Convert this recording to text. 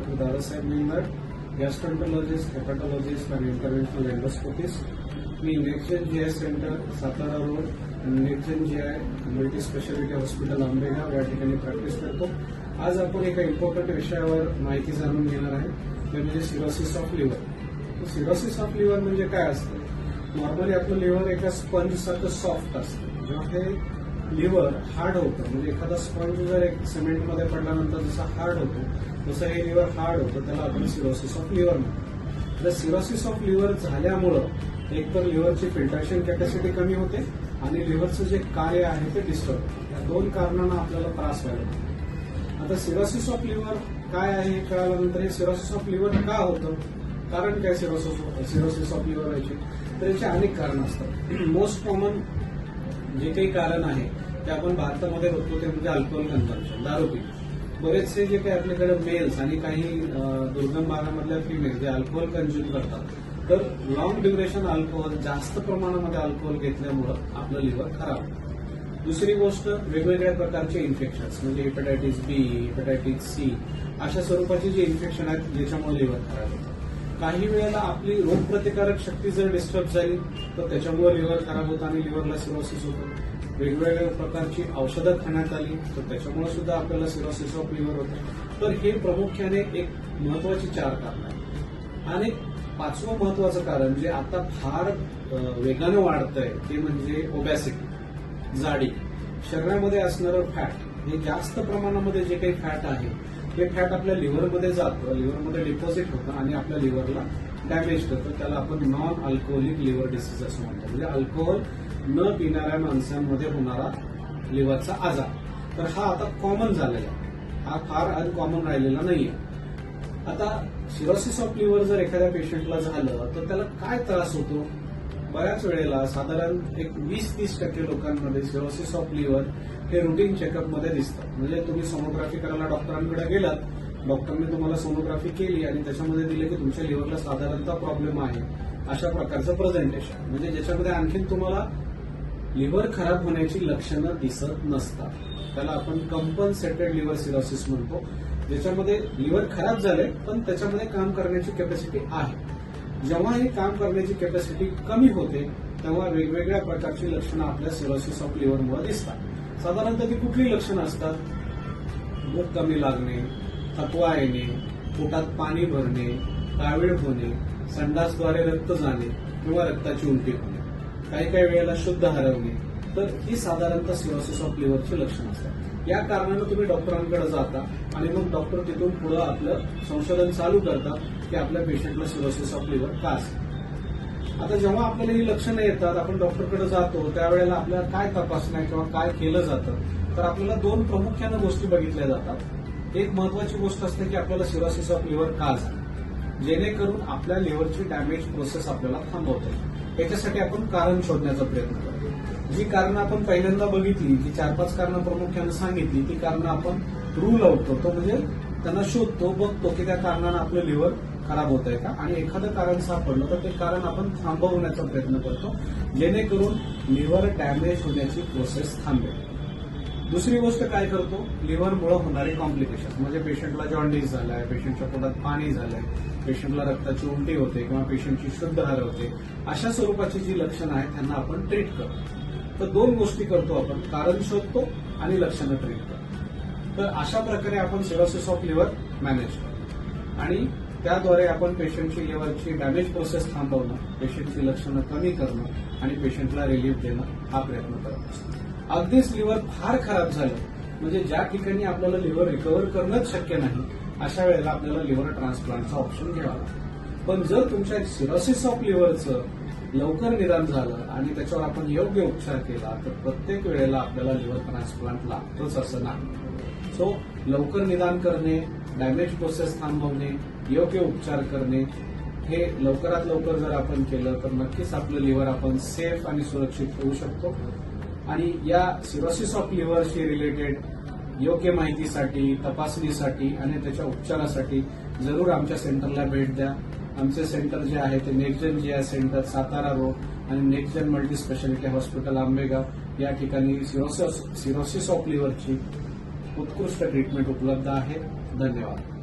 Doctor Dadasaheb मिंदर gastroenterologist hepatologist आणि interventional endoscopist me next G I centre Satara road next G I multi speciality hospital Ambegaon या ठिकाणी practice करतो. आज आपण एका इम्पॉर्टंट विषयावर माहिती जाणून घेणार आहे ते म्हणजे cirrhosis of liver cirrhosis of liver म्हणजे काय असतं? नॉर्मली आपलं लिव्हर एका स्पंजसारखं सॉफ्ट असतं. जेव्हा हे लिव्हर हार्ड होतं. म्हणजे एखादा स्पंज जर एक सिमेंटमध्ये पडल्यानंतर जसा हार्ड होतो तसं हे लिव्हर हार्ड होतं त्याला आपण सिरोसिस ऑफ लिव्हर म्हणतो. तर सिरोसिस ऑफ लिव्हर झाल्यामुळं एक तर लिव्हरची फिल्ट्रेशन कॅपॅसिटी कमी होते आणि लिव्हरचं जे कार्य आहे ते डिस्टर्ब या दोन कारणांना आपल्याला त्रास व्हायला लागतो आता सिरोसिस ऑफ लिव्हर काय आहे? हे कळाल्यानंतर हे सिरोसिस ऑफ लिव्हर का होतं? कारण काय सिरोसिस सिरोसिस ऑफ लिव्हर व्हायचे? तर याचे अनेक कारण असतात. मोस्ट कॉमन जे काही कारण आहे ते आपण भारतामध्ये बघतो ते म्हणजे अल्कोहोल कन्झम्पशन दारू पिणे बरेचसे जे काही आपल्याकडे मेल्स आणि काही दुर्गम भागामधल्या फिमेल्स जे अल्कोहोल कन्झ्युम करतात तर लॉंग ड्युरेशन अल्कोहोल जास्त प्रमाणामध्ये अल्कोहोल घेतल्यामुळं आपलं लिव्हर खराब होतं. दुसरी गोष्ट वेगवेगळ्या प्रकारचे इन्फेक्शन्स म्हणजे हेपॅटायटिस बी हेपॅटायटिस सी अशा स्वरूपाचे जे इन्फेक्शन आहेत ज्याच्यामुळे लिव्हर खराब होतं काही वेळेला आपली रोगप्रतिकारक शक्ती जर डिस्टर्ब झाली तर त्याच्यामुळे लिव्हर खराब होतं आणि लिव्हरला सिरोसिस होतो. वेगवेगळ्या प्रकारची औषधं खाण्यात आली तर त्याच्यामुळे सुद्धा आपल्याला सिरोसिस ऑफ लिव्हर होतं. तर हे प्रामुख्याने एक महत्वाची चार कारण आहे आणि पाचवं महत्वाचं कारण जे आता फार वेगानं वाढतंय ते म्हणजे ओबॅसिटी जाडी. शरीरामध्ये असणारं फॅट हे जास्त प्रमाणामध्ये जे काही फॅट आहे हे फॅट आपल्या लिव्हरमध्ये जातं लिव्हरमध्ये डिपॉझिट होतं आणि आपल्या लिव्हरला डॅमेज करतं. त्याला आपण नॉन अल्कोहोलिक लिव्हर डिसीज असं म्हणतो. म्हणजे अल्कोहोल न पिणाऱ्या माणसांमध्ये होणारा लिव्हरचा आजार. तर हा आता कॉमन झालेला आहे. हा फार अनकॉमन राहिलेला नाहीये. आता सिरोसिस ऑफ लिव्हर जर एखाद्या पेशंटला झालं तर त्याला काय त्रास होतो? बऱ्याच वेळेला साधारण एक वीस तीस टक्के लोकांमध्ये सिरोसिस ऑफ लिव्हर हे रुटीन चेकअपमध्ये दिसतं. म्हणजे तुम्ही सोनोग्राफी करायला डॉक्टरांकडे गेलात डॉक्टरने तुम्हाला सोनोग्राफी केली आणि त्याच्यामध्ये दिले की तुमच्या लिव्हरला साधारणतः प्रॉब्लेम आहे अशा प्रकारचं प्रेझेंटेशन म्हणजे ज्याच्यामध्ये आणखीन तुम्हाला लिव्हर खराब होण्याची लक्षणं दिसत नसतात. त्याला आपण कंपन्सेटेड लिव्हर सिरोसिस म्हणतो. ज्याच्यामध्ये लिव्हर खराब झाले पण त्याच्यामध्ये काम करण्याची कॅपॅसिटी आहे. जेव्हा हे काम करण्याची कॅपॅसिटी कमी होते तेव्हा वेगवेगळ्या प्रकारची लक्षणं आपल्या सिरोसिस ऑफ लिव्हरमुळे दिसतात. साधारणतः ती कुठली लक्षणं असतात? भूक कमी लागणे थकवा येणे पोटात पाणी भरणे कावीळ होणे संडासद्वारे रक्त जाणे किंवा रक्ताची उलटी होणे काही काही वेळेला शुद्ध हरवणे. तर ही साधारणतः सिरोसिस ऑफ लिव्हरची लक्षणं असतात. या कारणानं तुम्ही डॉक्टरांकडे जाता आणि मग डॉक्टर तिथून पुढे आपलं संशोधन चालू करतात की आपल्या पेशंटला सिरोसिस ऑफ लिव्हर का असेल. आता जेव्हा आपल्याला ही लक्षणं येतात आपण डॉक्टरकडे जातो त्यावेळेला आपल्याला काय तपासण्या किंवा काय केलं जातं तर आपल्याला दोन प्रामुख्यानं गोष्टी बघितल्या जातात. एक महत्वाची गोष्ट असते की आपल्याला सिरोसिस ऑफ लिव्हर का झालं. जेणेकरून आपल्या लिव्हरची डॅमेज प्रोसेस आपल्याला थांबवता. येईल याच्यासाठी आपण कारण शोधण्याचा प्रयत्न करतो जी कारणं आपण पहिल्यांदा बघितली ती चार पाच कारणं प्रामुख्यानं सांगितली ती कारणं आपण रूल आउट करतो म्हणजे त्यांना शोधतो बघतो की त्या कारणानं आपलं लिव्हर खराब होत आहे का? आणि एखादं कारण सापडलं तर ते कारण आपण थांबवण्याचा प्रयत्न करतो जेणेकरून लिव्हर डॅमेज होण्याची प्रोसेस थांबेल. दुसरी गोष्ट काय करतो? लिव्हरमुळे होणारे कॉम्प्लिकेशन म्हणजे पेशंटला जॉन्डिस झालाय पेशंटच्या पोटात पाणी झालंय पेशंटला रक्ताची उलटी होते किंवा पेशंटची शुद्ध हरवते अशा स्वरूपाची जी लक्षणं आहेत त्यांना आपण ट्रीट करतो. तर दोन गोष्टी करतो आपण. कारण शोधतो आणि लक्षणं ट्रीट करतो. तर अशा प्रकारे आपण सिरोसिस ऑफ लिव्हर मॅनेज करतो. आणि त्याद्वारे आपण पेशंटची लिव्हरची डॅमेज प्रोसेस थांबवणं पेशंटची लक्षणं कमी करणं आणि पेशंटला रिलीफ देणं हा प्रयत्न करत असतो. अगदीच लिव्हर फार खराब झालं म्हणजे ज्या ठिकाणी आपल्याला लिव्हर रिकव्हर करणंच शक्य नाही अशा वेळेला आपल्याला लिव्हर ट्रान्सप्लांटचा ऑप्शन घ्यावा लागतो. पण जर तुमच्या सिरोसिस ऑफ लिव्हरचं लवकर निदान झालं आणि त्याच्यावर आपण योग्य उपचार केला तर प्रत्येक वेळेला आपल्याला लिव्हर ट्रान्सप्लांट लागतोच असं नाही. सो लवकर निदान करणे डॅमेज प्रोसेस थांबवणे योग्य उपचार करणे हे लवकरात लवकर जर आपण केलं तर नक्कीच आपलं लिव्हर आपण सेफ आणि सुरक्षित ठेवू शकतो. आणि या सिरोसिस ऑफ लिव्हरशी रिलेटेड योग्य माहितीसाठी तपासणीसाठी आणि त्याच्या उपचारासाठी जरूर आमच्या सेंटरला भेट द्या. आमचे सेंटर जे आहे ते नेक्स्टजन जे आहे सेंटर सातारा रोड आणि nextgen multi speciality hospital Ambegaon. या ठिकाणी सिरोसिस सिरोसिस ऑफ लिव्हरची उत्कृष्ट ट्रीटमेंट उपलब्ध आहे. धन्यवाद.